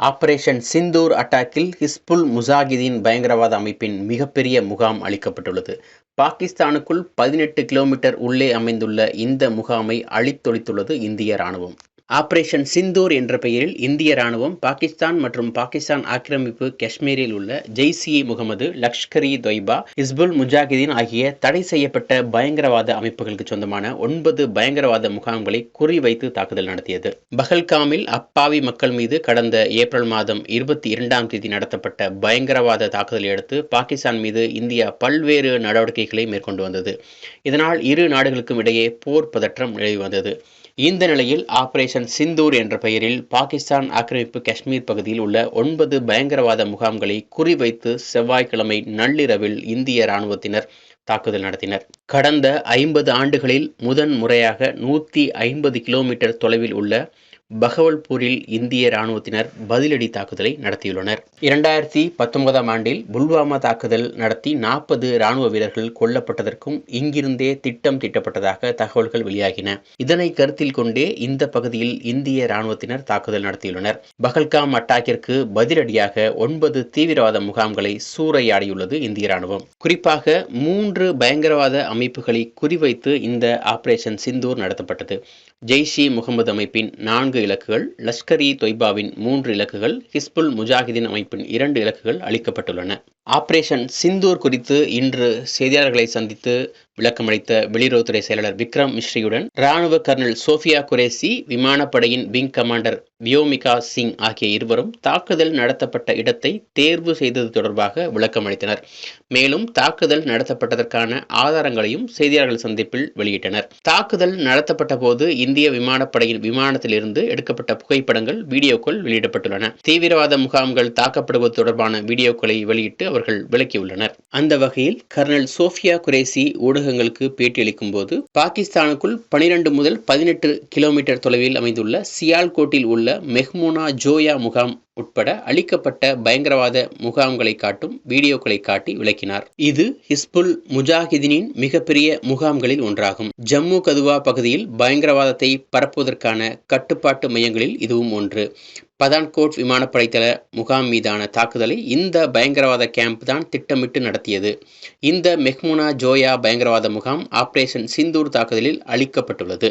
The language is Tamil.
ஆபரேஷன் சிந்தூர் அட்டாக்கில் ஹிஸ்புல் முசாகிதீன் பயங்கரவாத அமைப்பின் மிகப்பெரிய முகாம் அளிக்கப்பட்டுள்ளது. பாகிஸ்தானுக்குள் பதினெட்டு கிலோமீட்டர் உள்ளே அமைந்துள்ள இந்த முகாமை அழித்தொழித்துள்ளது இந்திய ராணுவம் ஆபரேஷன் சிந்தூர் என்ற பெயரில் இந்திய ராணுவம் பாகிஸ்தான் மற்றும் பாகிஸ்தான் ஆக்கிரமிப்பு காஷ்மீரில் உள்ள ஜெய்ஸ் இ முகமது லஷ்கர் இ தொய்பா ஹிஸ்புல் முஜாஹிதீன் ஆகிய தடை செய்யப்பட்ட பயங்கரவாத அமைப்புகளுக்கு சொந்தமான ஒன்பது பயங்கரவாத முகாம்களை குறிவைத்து தாக்குதல் நடத்தியது. பஹல்காமில் அப்பாவி மக்கள் மீது கடந்த ஏப்ரல் மாதம் இருபத்தி இரண்டாம் தேதி நடத்தப்பட்ட பயங்கரவாத தாக்குதலை அடுத்து பாகிஸ்தான் மீது இந்தியா பல்வேறு நடவடிக்கைகளை மேற்கொண்டு வந்தது. இதனால் இரு நாடுகளுக்கும் இடையே போர் பதற்றம் நிலவி வந்தது. இந்த நிலையில் ஆபரேஷன் சிந்தூர் என்ற பெயரில் பாகிஸ்தான் ஆக்கிரமிப்பு காஷ்மீர் பகுதியில் உள்ள ஒன்பது பயங்கரவாத முகாம்களை குறிவைத்து செவ்வாய்க்கிழமை நள்ளிரவில் இந்திய ராணுவத்தினர் தாக்குதல் நடத்தினர். கடந்த ஐம்பது ஆண்டுகளில் முதன் முறையாக நூற்றி ஐம்பது கிலோமீட்டர் தொலைவில் உள்ள பகவல்பூரில் இந்திய ராணுவத்தினர் பதிலடி தாக்குதலை நடத்தியுள்ளனர். இரண்டாயிரத்தி பத்தொன்பதாம் ஆண்டில் புல்வாமா தாக்குதல் நடத்தி நாற்பது ராணுவ வீரர்கள் கொல்லப்பட்டதற்கும் இங்கிருந்தே திட்டம் திட்டப்பட்டதாக தகவல்கள் வெளியாகின. இதனை கருத்தில் கொண்டே இந்த பகுதியில் இந்திய ராணுவத்தினர் தாக்குதல் நடத்தியுள்ளனர். பகல்காம் அட்டாக்கிற்கு பதிலடியாக ஒன்பது தீவிரவாத முகாம்களை சூறையாடியுள்ளது இந்திய ராணுவம் குறிப்பாக மூன்று பயங்கரவாத அமைப்புகளை குறிவைத்து இந்த ஆபரேஷன் சிந்தூர் நடத்தப்பட்டது. ஜெய்ஷி முகமது அமைப்பின் நான்கு இலக்குகள் லஷ்கர் இ தொய்பாவின் மூன்று இலக்குகள் ஹிஸ்புல் முஜாஹிதீன் அமைப்பின் இரண்டு இலக்குகள் அளிக்கப்பட்டுள்ளன. ஆபரேஷன் சிந்தூர் குறித்து இன்று செய்தியாளர்களை சந்தித்து விளக்கமளித்த வெளியுறவுத்துறை செயலாளர் விக்ரம் மிஸ்ரியுடன் ராணுவ கர்னல் சோஃபியா குரேசி விமானப்படையின் விங் கமாண்டர் வியோமிகா சிங் ஆகிய இருவரும் தாக்குதல் நடத்தப்பட்ட இடத்தை தேர்வு செய்தது தொடர்பாக விளக்கமளித்தனர். மேலும் தாக்குதல் நடத்தப்பட்டதற்கான ஆதாரங்களையும் செய்தியாளர்கள் சந்திப்பில் வெளியிட்டனர். தாக்குதல் நடத்தப்பட்ட போது இந்திய விமானப்படையின் விமானத்திலிருந்து எடுக்கப்பட்ட புகைப்படங்கள் வீடியோக்கள் வெளியிடப்பட்டுள்ளன. தீவிரவாத முகாம்கள் தாக்கப்படுவது தொடர்பான வீடியோக்களை வெளியிட்டு அவர்கள் விளக்கியுள்ளனர். அந்த வகையில் கர்னல் சோஃபியா குரேசி ஊடகங்களுக்கு பேட்டியளிக்கும் போது பாகிஸ்தானுக்குள் பனிரெண்டு முதல் பதினெட்டு கிலோமீட்டர் தொலைவில் அமைந்துள்ள சியால்கோட்டில் உள்ள மெஹ்மூனா ஜோயா முகாம் உட்பட அளிக்கப்பட்ட பயங்கரவாத முகாம்களை காட்டும் வீடியோக்களை காட்டி விளக்கினார். இது ஹிஸ்புல் முஜாஹிதீனின் மிகப்பெரிய முகாம்களில் ஒன்றாகும். ஜம்மு கதுவா பகுதியில் பயங்கரவாதத்தை பரப்புவதற்கான கட்டுப்பாட்டு மையங்களில் இதுவும் ஒன்று. பதான்கோட் விமானப்படை தள முகாம் மீதான தாக்குதலை இந்த பயங்கரவாத கேம்ப் தான் திட்டமிட்டு நடத்தியது. இந்த மெஹ்முனா ஜோயா பயங்கரவாத முகாம் ஆபரேஷன் சிந்தூர் தாக்குதலில் அளிக்கப்பட்டுள்ளது